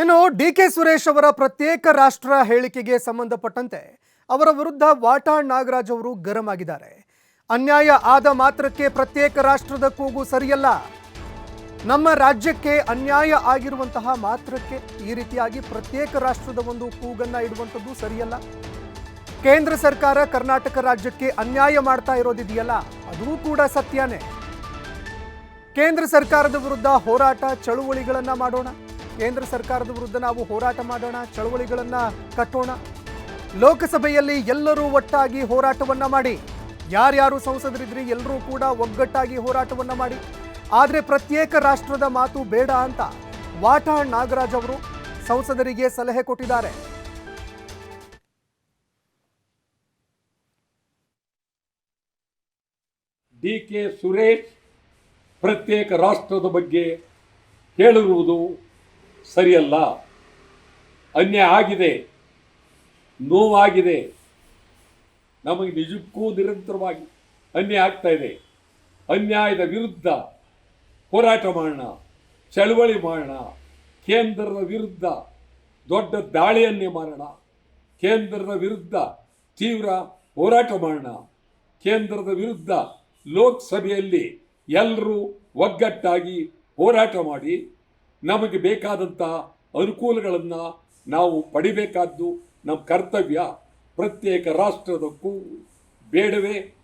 ಇನ್ನು D K Suresh ಅವರ ಪ್ರತ್ಯೇಕ ರಾಷ್ಟ್ರ ಹೇಳಿಕೆಗೆ ಸಂಬಂಧಪಟ್ಟಂತೆ ಅವರ ವಿರುದ್ಧ ವಾಟಾಳ್ ನಾಗರಾಜ್ ಅವರು ಗರಂ ಆಗಿದ್ದಾರೆ. ಅನ್ಯಾಯ ಆದ ಮಾತ್ರಕ್ಕೆ ಪ್ರತ್ಯೇಕ ರಾಷ್ಟ್ರದ ಕೂಗು ಸರಿಯಲ್ಲ. ನಮ್ಮ ರಾಜ್ಯಕ್ಕೆ ಅನ್ಯಾಯ ಆಗಿರುವಂತಹ ಮಾತ್ರಕ್ಕೆ ಈ ರೀತಿಯಾಗಿ ಪ್ರತ್ಯೇಕ ರಾಷ್ಟ್ರದ ಒಂದು ಕೂಗನ್ನ ಇಡುವಂಥದ್ದು ಸರಿಯಲ್ಲ. ಕೇಂದ್ರ ಸರ್ಕಾರ ಕರ್ನಾಟಕ ರಾಜ್ಯಕ್ಕೆ ಅನ್ಯಾಯ ಮಾಡ್ತಾ ಇರೋದಿದೆಯಲ್ಲ, ಅದೂ ಕೂಡ ಸತ್ಯನೇ. ಕೇಂದ್ರ ಸರ್ಕಾರದ ವಿರುದ್ಧ ಹೋರಾಟ ಚಳುವಳಿಗಳನ್ನು ಮಾಡೋಣ. ಕೇಂದ್ರ ಸರ್ಕಾರದ ವಿರುದ್ಧ ನಾವು ಹೋರಾಟ ಮಾಡೋಣ, ಚಳುವಳಿಗಳನ್ನ ಕಟ್ಟೋಣ. ಲೋಕಸಭೆಯಲ್ಲಿ ಎಲ್ಲರೂ ಒಟ್ಟಾಗಿ ಹೋರಾಟವನ್ನ ಮಾಡಿ. ಯಾರ್ಯಾರು ಸಂಸದರಿದ್ರಿ ಎಲ್ಲರೂ ಕೂಡ ಒಗ್ಗಟ್ಟಾಗಿ ಹೋರಾಟವನ್ನ ಮಾಡಿ. ಆದರೆ ಪ್ರತ್ಯೇಕ ರಾಷ್ಟ್ರದ ಮಾತು ಬೇಡ ಅಂತ ವಾಟಾಳ್ ನಾಗರಾಜ್ ಅವರು ಸಂಸದರಿಗೆ ಸಲಹೆ ಕೊಟ್ಟಿದ್ದಾರೆ. ಡಿ ಕೆ ಸುರೇಶ್ ಪ್ರತ್ಯೇಕ ರಾಷ್ಟ್ರದ ಬಗ್ಗೆ ಹೇಳಿರುವುದು ಸರಿಯಲ್ಲ. ಅನ್ಯಾಯ ಆಗಿದೆ. ನೋವಾಗಿದೆ. ನಮಗೆ ನಿಜಕ್ಕೂ ನಿರಂತರವಾಗಿ ಅನ್ಯಾಯ ಆಗ್ತಾ ಇದೆ. ಅನ್ಯಾಯದ ವಿರುದ್ಧ ಹೋರಾಟ ಮಾಡೋಣ, ಚಳವಳಿ ಮಾಡೋಣ, ಕೇಂದ್ರದ ವಿರುದ್ಧ ದೊಡ್ಡ ದಾಳಿಯನ್ನೇ ಮಾಡೋಣ, ಕೇಂದ್ರದ ವಿರುದ್ಧ ತೀವ್ರ ಹೋರಾಟ ಮಾಡೋಣ, ಕೇಂದ್ರದ ವಿರುದ್ಧ ಲೋಕಸಭೆಯಲ್ಲಿ ಎಲ್ಲರೂ ಒಗ್ಗಟ್ಟಾಗಿ ಹೋರಾಟ ಮಾಡಿ ನಮಗೆ ಬೇಕಾದಂಥ ಅನುಕೂಲಗಳನ್ನು ನಾವು ಪಡಿಬೇಕಾದ್ದು ನಮ್ಮ ಕರ್ತವ್ಯ. ಪ್ರತ್ಯೇಕ ರಾಷ್ಟ್ರದಕ್ಕೂ ಬೇಡವೇ?